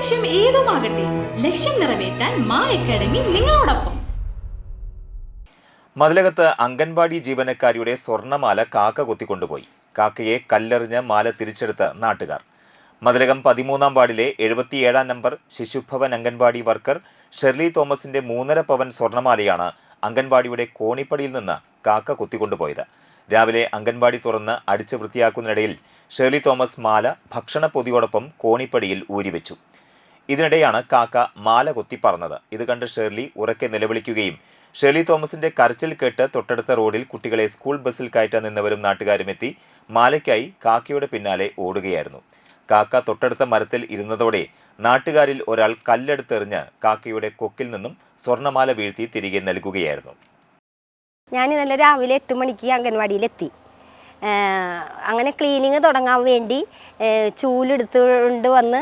ലക്ഷ്യം ഏതുമാകട്ടെ ലക്ഷ്യം നിറവേറ്റാൻ മാ അക്കാഡമി നിങ്ങളോടൊപ്പം. മതിലകത്ത് അംഗൻവാടി ജീവനക്കാരിയുടെ സ്വർണമാല കാക്ക കൊത്തിക്കൊണ്ടുപോയി. കാക്കയെ കല്ലെറിഞ്ഞ് മാല തിരിച്ചെടുത്ത് നാട്ടുകാർ. മതിലകം പതിമൂന്നാം വാർഡിലെ എഴുപത്തിയേഴാം number Shishubhavan anganwadi worker Shirley തോമസിന്റെ മൂന്നര പവൻ സ്വർണമാലയാണ് അംഗൻവാടിയുടെ കോണിപ്പടിയിൽ നിന്ന് കാക്ക കൊത്തിക്കൊണ്ടുപോയത്. രാവിലെ അംഗൻവാടി തുറന്ന് അടിച്ചു വൃത്തിയാക്കുന്നതിനിടയിൽ ഷെർലി തോമസ് മാല ഭക്ഷണ പൊതിയോടൊപ്പം കോണിപ്പടിയിൽ ഊരിവെച്ചു. ഇതിനിടെയാണ് കാക്ക മാല കൊത്തി പറന്നത്. ഇത് കണ്ട് ഷേർലി ഉറക്കെ നിലവിളിക്കുകയും ഷേർലി തോമസിന്റെ കരച്ചിൽ കേട്ട് തൊട്ടടുത്ത റോഡിൽ കുട്ടികളെ സ്കൂൾ ബസ്സിൽ കയറ്റാൻ നിന്നവരും നാട്ടുകാരും എത്തി മാലയ്ക്കായി കാക്കയുടെ പിന്നാലെ ഓടുകയായിരുന്നു. കാക്ക തൊട്ടടുത്ത മരത്തിൽ ഇരുന്നതോടെ നാട്ടുകാരിൽ ഒരാൾ കല്ലെടുത്തെറിഞ്ഞ് കാക്കയുടെ കൊക്കിൽ നിന്നും സ്വർണമാല വീഴ്ത്തി തിരികെ നൽകുകയായിരുന്നു. ഞാൻ ഇന്നലെ രാവിലെ എട്ട് മണിക്ക് അംഗൻവാടിയിലെത്തി. അങ്ങനെ ക്ലീനിങ് തുടങ്ങാൻ വേണ്ടി ചൂലെടുത്തുകൊണ്ട് വന്ന്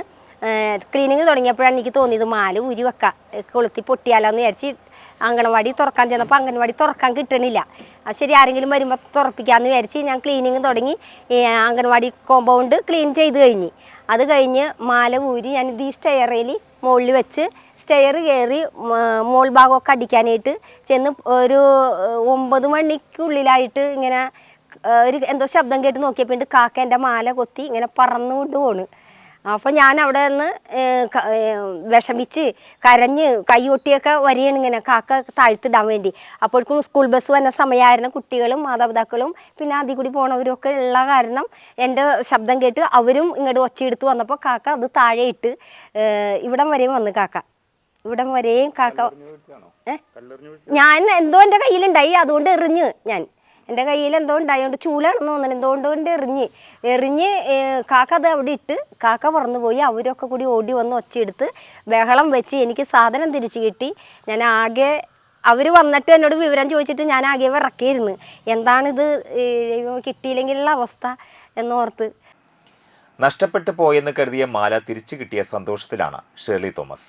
ക്ലീനിങ് തുടങ്ങിയപ്പോഴാണ് എനിക്ക് തോന്നിയത് മാല ഊരി വെക്കാം. കൊളുത്തി പൊട്ടിയാലോ എന്ന് വിചാരിച്ച് അംഗനവാടി തുറക്കാൻ ചെന്നപ്പോൾ അംഗനവാടി തുറക്കാൻ കിട്ടണില്ല. ശരി ആരെങ്കിലും വരുമ്പോൾ തുറപ്പിക്കാമെന്ന് വിചാരിച്ച് ഞാൻ ക്ലീനിങ് തുടങ്ങി. അംഗനവാടി കോമ്പൗണ്ട് ക്ലീൻ ചെയ്ത് കഴിഞ്ഞ്. അത് കഴിഞ്ഞ് മാല ഊരി ഞാൻ ഈ സ്റ്റെയറിൽ മുകളിൽ വെച്ച് സ്റ്റെയർ കയറി മോൾ ഭാഗമൊക്കെ അടിക്കാനായിട്ട് ചെന്ന് ഒരു ഒമ്പത് മണിക്കുള്ളിലായിട്ട് ഇങ്ങനെ ഒരു എന്തോ ശബ്ദം കേട്ട് നോക്കിയപ്പോൾ കാക്ക എന്റെ മാല കൊത്തി ഇങ്ങനെ പറന്നുകൊണ്ട് പോണ്. അപ്പോൾ ഞാൻ അവിടെ നിന്ന് വിഷമിച്ച് കരഞ്ഞ് കൈയൊട്ടിയൊക്കെ വരികയാണ് ഇങ്ങനെ. കാക്ക താഴ്ത്തിടാൻ വേണ്ടി. അപ്പോഴേക്കും സ്കൂൾ ബസ് വന്ന സമയമായിരുന്നു കുട്ടികളും മാതാപിതാക്കളും പിന്നെ അതിൽ കൂടി പോണവരൊക്കെ ഉള്ള കാരണം എന്റെ ശബ്ദം കേട്ട് അവരും ഇങ്ങോട്ട് ഒച്ചയെടുത്ത് വന്നപ്പോൾ കാക്ക അത് താഴെ ഇട്ട് ഇവിടം വരെയും വന്ന് കാക്ക. ഇവിടം വരെയും കാക്ക? ഞാൻ എന്തോ എന്റെ കയ്യിലുണ്ടായി അതുകൊണ്ട് എറിഞ്ഞ് ഞാൻ. എന്റെ കയ്യിൽ എന്തോ ഉണ്ടായതുകൊണ്ട് ചൂലാണെന്ന് തോന്നുന്നു. എന്തോ കൊണ്ട് എറിഞ്ഞ്. എറിഞ്ഞ് കാക്ക അത് അവിടെ ഇട്ട് കാക്ക പറന്നു പോയി അവരൊക്കെ കൂടി ഓടി വന്ന് ഒച്ചയെടുത്ത് ബഹളം വെച്ച് എനിക്ക് സാധനം തിരിച്ചു കിട്ടി. ഞാൻ ആകെ അവർ വന്നിട്ട് എന്നോട് വിവരം ചോദിച്ചിട്ട് ഞാൻ ആകെ വിറക്കിയിരുന്നു എന്താണിത്? കിട്ടിയില്ലെങ്കിലുള്ള അവസ്ഥ എന്നോർത്ത്. നഷ്ടപ്പെട്ടു പോയെന്ന് കരുതിയ മാല തിരിച്ചു കിട്ടിയ സന്തോഷത്തിലാണ് ഷേർലി തോമസ്.